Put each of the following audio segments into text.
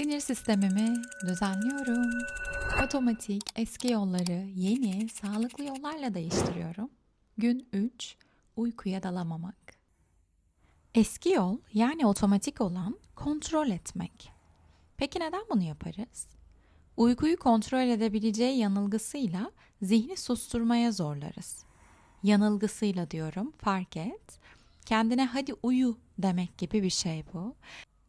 Sinir sistemimi düzenliyorum. Otomatik eski yolları yeni, sağlıklı yollarla değiştiriyorum. Gün 3. Uykuya dalamamak. Eski yol yani otomatik olan kontrol etmek. Peki neden bunu yaparız? Uykuyu kontrol edebileceği yanılgısıyla zihni susturmaya zorlarız. Yanılgısıyla diyorum, fark et. Kendine hadi uyu demek gibi bir şey bu.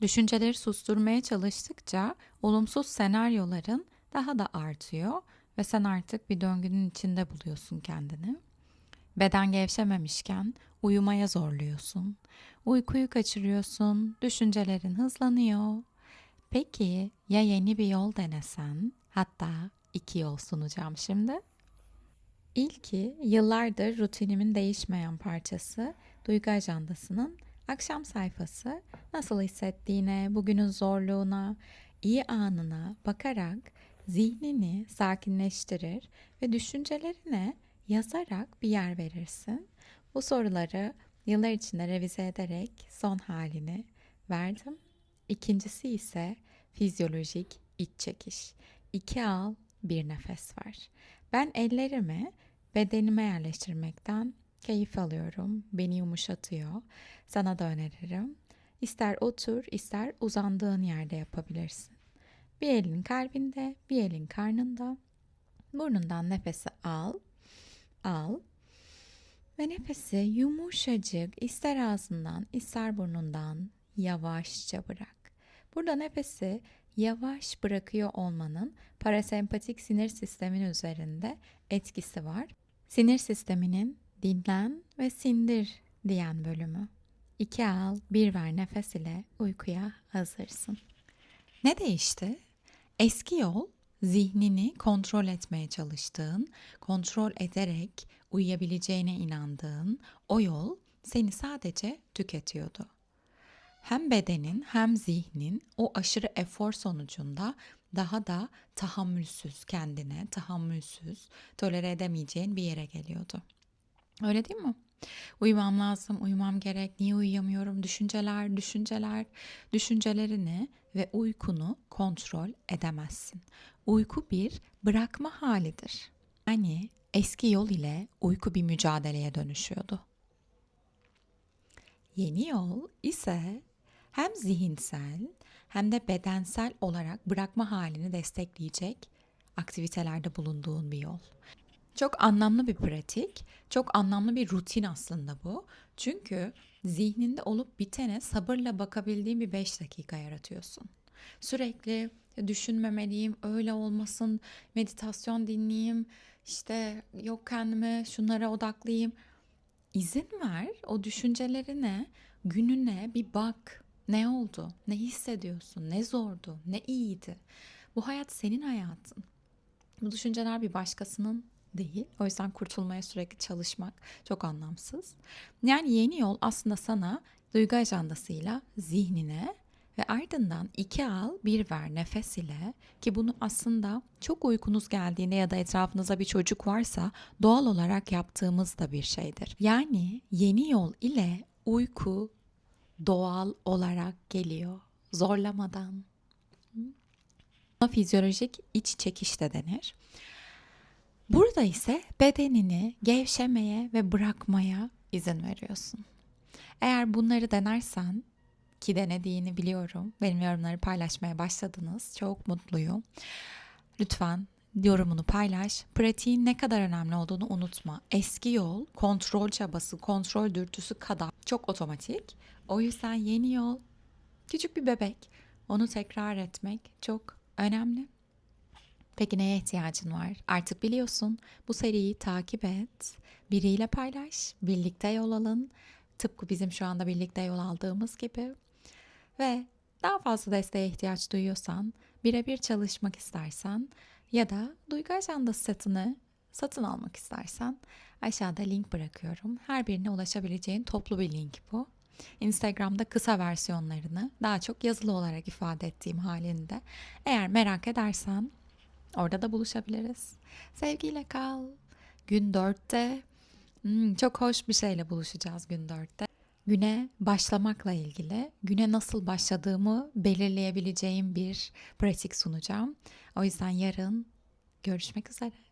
Düşünceleri susturmaya çalıştıkça olumsuz senaryoların daha da artıyor ve sen artık bir döngünün içinde buluyorsun kendini. Beden gevşememişken uyumaya zorluyorsun. Uykuyu kaçırıyorsun, düşüncelerin hızlanıyor. Peki ya yeni bir yol denesen? Hatta iki yol sunacağım şimdi. İlki yıllardır rutinimin değişmeyen parçası Duygu Ajandası'nın akşam sayfası nasıl hissettiğine, bugünün zorluğuna, iyi anına bakarak zihnini sakinleştirir ve düşüncelerine yazarak bir yer verirsin. Bu soruları yıllar içinde revize ederek son halini verdim. İkincisi ise fizyolojik iç çekiş. İki al, bir nefes ver. Ben ellerimi bedenime yerleştirmekten keyif alıyorum. Beni yumuşatıyor. Sana da öneririm. İster otur, ister uzandığın yerde yapabilirsin. Bir elin kalbinde, bir elin karnında. Burnundan nefesi al, al ve nefesi yumuşacık ister ağzından, ister burnundan yavaşça bırak. Burada nefesi yavaş bırakıyor olmanın parasempatik sinir sistemin üzerinde etkisi var. Sinir sisteminin dinlen ve sindir diyen bölümü. İki al, bir ver nefes ile uykuya hazırsın. Ne değişti? Eski yol zihnini kontrol etmeye çalıştığın, kontrol ederek uyuyabileceğine inandığın o yol seni sadece tüketiyordu. Hem bedenin hem zihnin o aşırı efor sonucunda daha da tahammülsüz kendine, tahammülsüz, tolere edemeyeceğin bir yere geliyordu. Öyle değil mi? Uyumam lazım, uyumam gerek, niye uyuyamıyorum? Düşünceler, düşünceler, düşüncelerini ve uykunu kontrol edemezsin. Uyku bir bırakma halidir. Yani eski yol ile uyku bir mücadeleye dönüşüyordu. Yeni yol ise hem zihinsel hem de bedensel olarak bırakma halini destekleyecek aktivitelerde bulunduğun bir yol. Çok anlamlı bir pratik, çok anlamlı bir rutin aslında bu. Çünkü zihninde olup bitene sabırla bakabildiğin bir 5 dakika yaratıyorsun. Sürekli düşünmemeliyim, öyle olmasın, meditasyon dinleyeyim, işte yok kendime şunlara odaklayayım. İzin ver o düşüncelerine, gününe bir bak. Ne oldu? Ne hissediyorsun? Ne zordu? Ne iyiydi? Bu hayat senin hayatın. Bu düşünceler bir başkasının değil. O yüzden kurtulmaya sürekli çalışmak çok anlamsız. Yani yeni yol aslında sana duygu ajandasıyla zihnine ve ardından iki al bir ver nefes ile ki bunu aslında çok uykunuz geldiğinde ya da etrafınızda bir çocuk varsa doğal olarak yaptığımız da bir şeydir. Yani yeni yol ile uyku doğal olarak geliyor zorlamadan. Fizyolojik iç çekiş de denir. Burada ise bedenini gevşemeye ve bırakmaya izin veriyorsun. Eğer bunları denersen ki denediğini biliyorum. Benim yorumları paylaşmaya başladınız. Çok mutluyum. Lütfen yorumunu paylaş. Pratiğin ne kadar önemli olduğunu unutma. Eski yol, kontrol çabası, kontrol dürtüsü kadar çok otomatik. O yüzden yeni yol küçük bir bebek. Onu tekrar etmek çok önemli. Peki neye ihtiyacın var? Artık biliyorsun. Bu seriyi takip et. Biriyle paylaş. Birlikte yol alın. Tıpkı bizim şu anda birlikte yol aldığımız gibi. Ve daha fazla desteğe ihtiyaç duyuyorsan, birebir çalışmak istersen ya da duygu ajandası setini satın almak istersen aşağıda link bırakıyorum. Her birine ulaşabileceğin toplu bir link bu. Instagram'da kısa versiyonlarını daha çok yazılı olarak ifade ettiğim halinde eğer merak edersen orada da buluşabiliriz. Sevgiyle kal. Gün 4'te hmm, çok hoş bir şeyle buluşacağız gün 4'te. güne başlamakla ilgili, güne nasıl başladığımı belirleyebileceğim bir pratik sunacağım. O yüzden yarın görüşmek üzere.